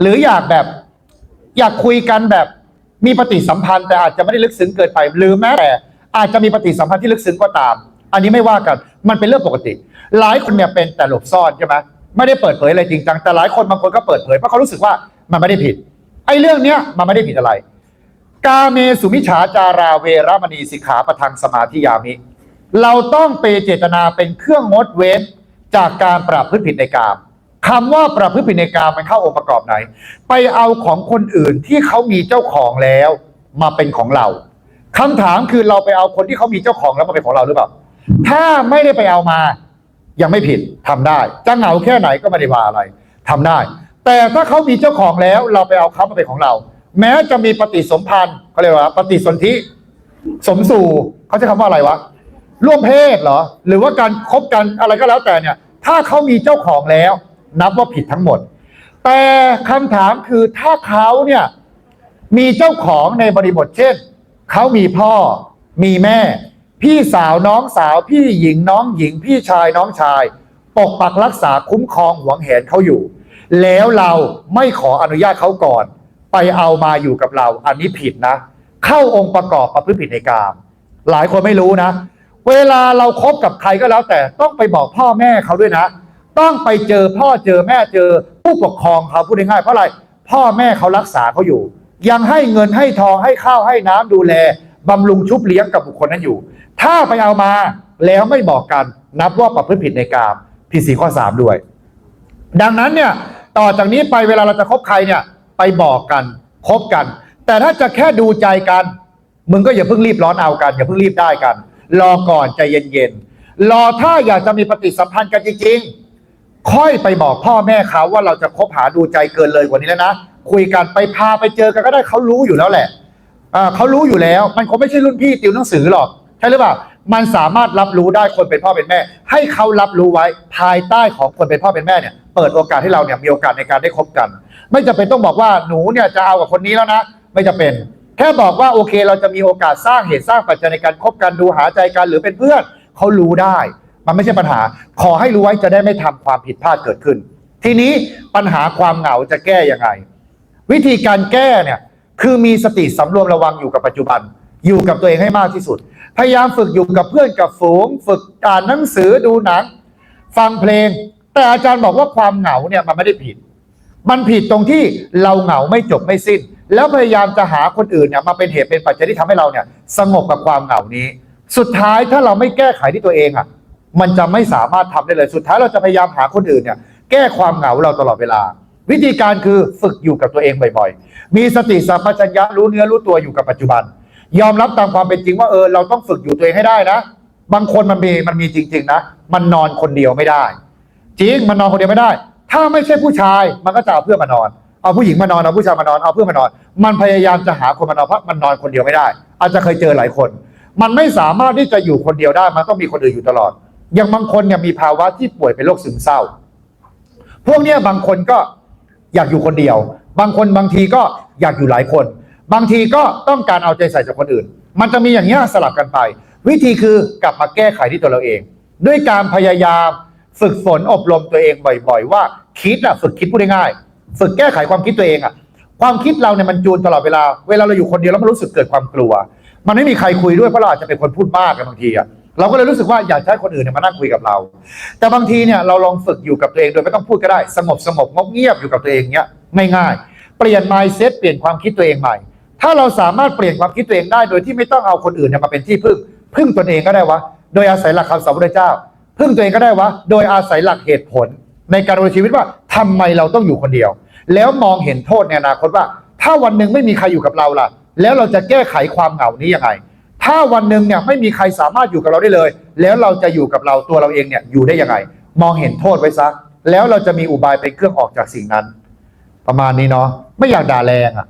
หรืออยากแบบอยากคุยกันแบบมีปฏิสัมพันธ์แต่อาจจะไม่ได้ลึกซึ้งเกินไป หรือแม้แต่อาจจะมีปฏิสัมพันธ์ที่ลึกซึ้งก็ตาม อันนี้ไม่ว่ากันมันเป็นเรื่องปกติ หลายคนเนี่ยเป็นแต่หลบซ่อนใช่ไหมไม่ได้เปิดเผยอะไรจริงจังแต่หลายคนบางคนก็เปิดเผยเพราะเขารู้สึกว่ามันไม่ได้ผิดไอ้เรื่องเนี้ยมันไม่ได้ผิดอะไร กาเมสุมิฉาจาราเวรมณีสิกขาประทังสมาธิยามิ เราต้องเปเจตนาเป็นเครื่องงดเว้นจากการประพฤติผิดในกาม คำว่าประพฤติผิดในกามมันเข้าองค์ประกอบไหน ไปเอาของคนอื่นที่เขามีเจ้าของแล้วมาเป็นของเราคำถามคือเราไปเอาคนที่เขามีเจ้าของแล้วมาเป็นของเราหรือเปล่า ถ้าไม่ได้ไปเอามา ยังไม่ผิดทำได้ จะเหงาแค่ไหนก็ไม่ได้ว่าอะไรทำได้ แต่ถ้าเขามีเจ้าของแล้ว เราไปเอาเขามาเป็นของเรา แม้จะมีปฏิสมพันธ์เขาเรียกว่า ปฏิสนธิสมสู่เขาใช้คำว่าอะไรวะร่วมเพศเหรอ หรือว่าการคบกันอะไรก็แล้วแต่เนี่ย ถ้าเขามีเจ้าของแล้ว นับว่าผิดทั้งหมด แต่คำถามคือถ้าเขาเนี่ยมีเจ้าของในบริบทเช่น เขามีพ่อ มีแม่ พี่สาวน้องสาว พี่หญิงน้องหญิง พี่ชายน้องชาย ปกปักรักษาคุ้มครองหวงแหนเขาอยู่ แล้วเราไม่ขออนุญาตเขาก่อน ไปเอามาอยู่กับเรา อันนี้ผิดนะ เข้าองค์ประกอบประพฤติผิดในกาม หลายคนไม่รู้นะ เวลาเราครบกับใครก็แล้วแต่ต้องไปบอกพ่อแม่เขาด้วยนะ ต้องไปเจอพ่อเจอแม่เจอผู้ปกครองเขาพูดง่ายๆเพราะอะไรพ่อแม่เขารักษาเขาอยู่ ยังให้เงินให้ทองให้ข้าวให้น้ำดูแลบำรุงชุบเลี้ยงกับบุคคลนั้นอยู่ ถ้าไปเอามาแล้วไม่บอกกัน นับว่าประพฤติผิดในกามผิดสีข้อสามด้วย ดังนั้นเนี่ยต่อจากนี้ไปเวลาเราจะคบใครเนี่ย ไปบอกกันคบกัน แต่ถ้าจะแค่ดูใจกัน มึงก็อย่าเพิ่งรีบร้อนเอากัน อย่าเพิ่งรีบได้กัน รอก่อนใจเย็นๆรอถ้าอยากจะมีปฏิสัมพันธ์กันจริงๆ ค่อยไปบอกพ่อแม่เขาว่าเราจะคบหาดูใจเกินเลยกว่านี้แล้วนะคุยกันไปพาไปเจอกันก็ได้เขารู้อยู่แล้วแหละเขารู้อยู่แล้ว มันคงไม่ใช่รุ่นพี่ติวหนังสือหรอกใช่หรือเปล่ามันสามารถรับรู้ได้คนเป็นพ่อเป็นแม่ ให้เขารับรู้ไว้ภายใต้ของคนเป็นพ่อเป็นแม่เนี่ยเปิดโอกาสให้เราเนี่ยมีโอกาสในการได้คบกัน ไม่จำเป็นต้องบอกว่าหนูเนี่ยจะเอากับคนนี้แล้วนะ ไม่จำเป็น แค่บอกว่าโอเค เราจะมีโอกาสสร้างเหตุสร้างปัจจัยในการคบกันดูหาใจกันหรือเป็นเพื่อนเขารู้ได้ มันไม่ใช่ปัญหา ขอให้รู้ไว้จะได้ไม่ทำความผิดพลาดเกิดขึ้น ทีนี้ปัญหาความเหงาจะแก้ยังไง วิธีการแก้เนี่ยคือมีสติสำรวมระวังอยู่กับปัจจุบัน อยู่กับตัวเองให้มากที่สุด พยายามฝึกอยู่กับเพื่อนกับฝูง ฝึกอ่านหนังสือดูหนัง ฟังเพลง แต่อาจารย์บอกว่าความเหงาเนี่ยมันไม่ได้ผิด มันผิดตรงที่เราเหงาไม่จบไม่สิ้น แล้วพยายามจะหาคนอื่นเนี่ยมาเป็นเหตุเป็นปัจจัยที่ทำให้เราเนี่ยสงบกับความเหงานี้ สุดท้ายถ้าเราไม่แก้ไขที่ตัวเองอะ มันจะไม่สามารถทำได้เลยสุดท้ายเราจะพยายามหาคนอื่นเนี่ยแก้ความเหงาเราตลอดเวลา วิธีการคือฝึกอยู่กับตัวเองบ่อยๆ มีสติสัมปชัญญะรู้เนื้อรู้ตัวอยู่กับปัจจุบัน ยอมรับตามความเป็นจริงว่าเออเราต้องฝึกอยู่ตัวเองให้ได้นะ บางคนมันมีมันมีจริง ๆ นะ มันนอนคนเดียวไม่ได้ จริงมันนอนคนเดียวไม่ได้ ถ้าไม่ใช่ผู้ชายมันก็จะเอาเพื่อนมานอนเอาผู้หญิงมานอนเอาผู้ชายมานอนเอาเพื่อนมานอน มันพยายามจะหาคนมานอนเพราะมันนอนคนเดียวไม่ได้ อาจจะเคยเจอหลายคน มันไม่สามารถที่จะอยู่คนเดียวได้ มันต้องมีคนอื่นอยู่ตลอด อย่างบางคนเนี่ยมีภาวะที่ป่วยเป็นโรคซึมเศร้า พวกเนี้ยบางคนก็อยากอยู่คนเดียว บางคนบางทีก็อยากอยู่หลายคน บางทีก็ต้องการเอาใจใส่จากคนอื่น มันจะมีอย่างเงี้ยสลับกันไป วิธีคือกลับมาแก้ไขที่ตัวเราเอง ด้วยการพยายามฝึกฝนอบรมตัวเองบ่อยๆ ว่าคิดอะฝึกคิดพูดง่ายๆฝึกแก้ไขความคิดตัวเองอะความคิดเราเนี่ยมันจูนตลอดเวลา เวลาเราอยู่คนเดียวแล้วมันรู้สึกเกิดความกลัว มันไม่มีใครคุยด้วยเพราะเราอาจจะเป็นคนพูดมากกันบางทีอะ เราก็เลยรู้สึกว่าอยากให้คนอื่นเนี่ยมานั่งคุยกับเรา แต่บางทีเนี่ยเราลองฝึกอยู่กับตัวเองโดยไม่ต้องพูดก็ได้ สงบสงบงบเงียบอยู่กับตัวเองเนี้ยง่ายๆเปลี่ยน mindset เปลี่ยนความคิดตัวเองใหม่ ถ้าเราสามารถเปลี่ยนความคิดตัวเองได้ โดยที่ไม่ต้องเอาคนอื่นเนี่ยมาเป็นที่พึ่ง พึ่งตนเองก็ได้วะ โดยอาศัยหลักคำสอนพระเจ้า พึ่งตัวเองก็ได้วะ โดยอาศัยหลักเหตุผล ในการดำเนินชีวิตว่าทำไมเราต้องอยู่คนเดียว แล้วมองเห็นโทษในอนาคตว่า ถ้าวันหนึ่งไม่มีใครอยู่กับเราล่ะ แล้วเราจะแก้ไขความเหงานี้ยังไง ถ้าวันหนึ่งเนี่ยไม่มีใครสามารถอยู่กับเราได้เลย แล้วเราจะอยู่กับเราตัวเราเองเนี่ยอยู่ได้ยังไง มองเห็นโทษไว้ซะ แล้วเราจะมีอุบายเป็นเครื่องออกจากสิ่งนั้น ประมาณนี้เนาะไม่อยากด่าแรงอะ